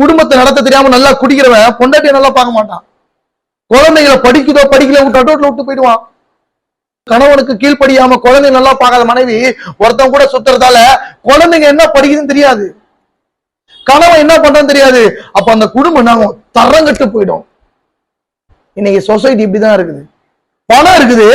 குடும்பத்தை நடத்த தெரியாம நல்லா குடிக்கிறவன் பொண்டாட்டியை நல்லா பார்க்க மாட்டான். குழந்தைகளை படிக்குதோ படிக்கல விட்டு அட்டோட்ல விட்டு போயிடுவான். கணவனுக்கு கீழ்ப்படியாம குழந்தை நல்லா பார்க்காத மனைவி ஒருத்தன் கூட சுத்துறதால குழந்தைங்க என்ன படிக்குதுன்னு தெரியாது. கணவன் என்ன பண்றான்னு தெரியாது. அப்ப அந்த குடும்பம் என்ன ஆகும்? தரங்கட்டு போயிடும். இன்னைக்கு சொசைட்டி இப்படிதான் இருக்குது. பணம் இருக்குது.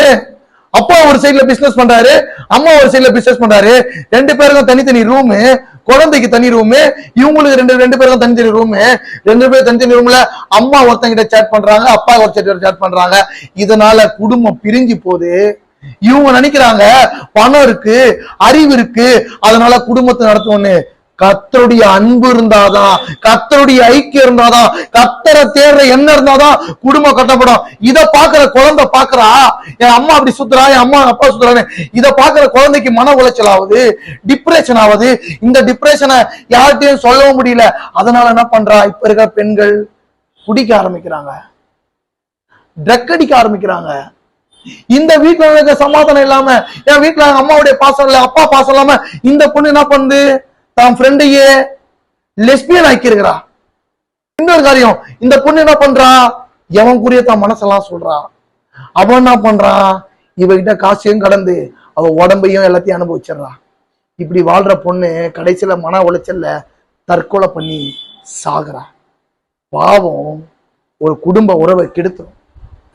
அப்பா ஒரு சைடுல பிசினஸ் பண்றாரு அம்மா ஒரு சைடுல பிசினஸ் பண்றாரு. ரெண்டு பேருக்கும் தனித்தனி ரூமு குழந்தைக்கு தனி ரூமு இவங்களுக்கு ரெண்டு ரெண்டு பேருக்கும் தனித்தனி ரூமு ரெண்டு பேரும் தனித்தனி ரூம்ல அம்மா ஒருத்தங்கிட்ட சேட் பண்றாங்க அப்பா ஒருத்தர் சேட் பண்றாங்க. இதனால குடும்பம் பிரிஞ்சு போகுது. இவங்க நினைக்கிறாங்க பணம் இருக்கு அறிவு இருக்கு. அதனால குடும்பத்தை நடத்தணும்னு கத்தருடைய அன்பு இருந்தாதான் கத்தருடைய ஐக்கியம் இருந்தாதான் கத்தரை தேடுற என்ன இருந்தாதான் குடும்பம் கட்டப்படும். இதை பாக்குற குழந்தை பாக்குறா என் அம்மா அப்படி சுத்துறா? என் அம்மா அப்பா சுத்துறான்னு இதை பாக்குற குழந்தைக்கு மன உளைச்சல் ஆகுது டிப்ரெஷன் ஆகுது. இந்த டிப்ரெஷனை யார்கிட்டயும் சொல்லவும் முடியல. அதனால என்ன பண்றா? இப்ப இருக்கிற பெண்கள் குடிக்க ஆரம்பிக்கிறாங்க. ட்ரக் அடிக்க ஆரம்பிக்கிறாங்க. இந்த வீட்டுல சமாதானம் இல்லாம என் வீட்டுல அம்மாவுடைய பாசம் இல்ல அப்பா பாசம் இல்லாம இந்த பொண்ணு என்ன பண்ணுது? தான் ஃப்ரெண்டையே லெஸ்பியன் ஆக்கியிருக்கிறா. இன்னொரு காரியம் இந்த பொண்ணு என்ன பண்றா? எவன் கூறிய தான் மனசெல்லாம் சொல்றா. அவன் என்ன பண்றான் இவகிட்ட காசையும் கடந்து அவ உடம்பையும் எல்லாத்தையும் அனுபவிச்சிடுறா. இப்படி வாழ்ற பொண்ணு கடைசியில மன உளைச்சல்ல தற்கொலை பண்ணி சாகுறா. பாவம் ஒரு குடும்ப உறவை கெடுத்துரும்.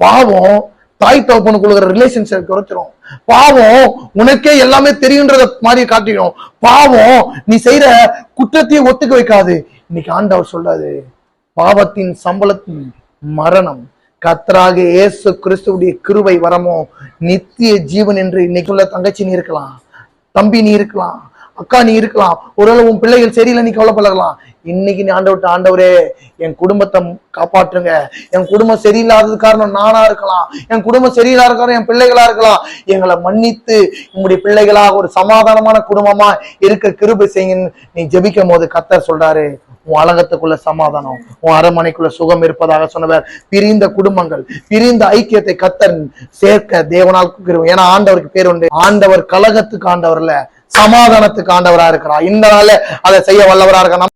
பாவம் தாய் தகப்பனுக்குள்ள ரிலேஷன்ஷிப் குறைச்சிரும். பாவம் உனக்கே எல்லாமே தெரியுன்றத மாதிரி காட்டிடும் பாவம் நீ செய்யற குற்றத்தையும் ஒத்துக்க வைக்காது. இன்னைக்கு ஆண்டவர் சொல்றாரு பாவத்தின் சம்பளத்தின் மரணம் கத்தராக இயேசு கிறிஸ்துவுடைய கிருவை வரமோ நித்திய ஜீவன் என்று இன்னைக்குள்ள தங்கச்சி நீ இருக்கலாம் தம்பி நீ இருக்கலாம். அக்கா நீ இருக்கலாம். ஒருவேளை உன் பிள்ளைகள் சரியில்லை நீ கவலைப்படலாம். இன்னைக்கு நீ ஆண்டவர்ட்ட ஆண்டவரே என் குடும்பத்தை காப்பாற்றுங்க. என் குடும்பம் சரியில்லாதது காரணம் நானா இருக்கலாம். என் குடும்பம் சரியில்லாத காரணம் என் பிள்ளைகளா இருக்கலாம். எங்களை மன்னித்து உங்களுடைய பிள்ளைகளாக ஒரு சமாதானமான குடும்பமா இருக்க கிருபை செய்யுன்னு நீ ஜபிக்கும் போது கத்தர் சொல்றாரு. உன் அலங்கத்துக்குள்ள சமாதானம் உன் அரண்மனைக்குள்ள சுகம் இருப்பதாக சொன்னவர். பிரிந்த குடும்பங்கள் பிரிந்த ஐக்கியத்தை கத்தர் சேர்க்க தேவனால் ஏன்னா ஆண்டவருக்கு பேர் உண்டு. ஆண்டவர் கலகத்துக்கு ஆண்டவர்ல சமாதானத்துக்கு ஆண்டவரா இருக்கிறார். இந்த நாள அதை செய்ய வல்லவரா இருக்கிறார்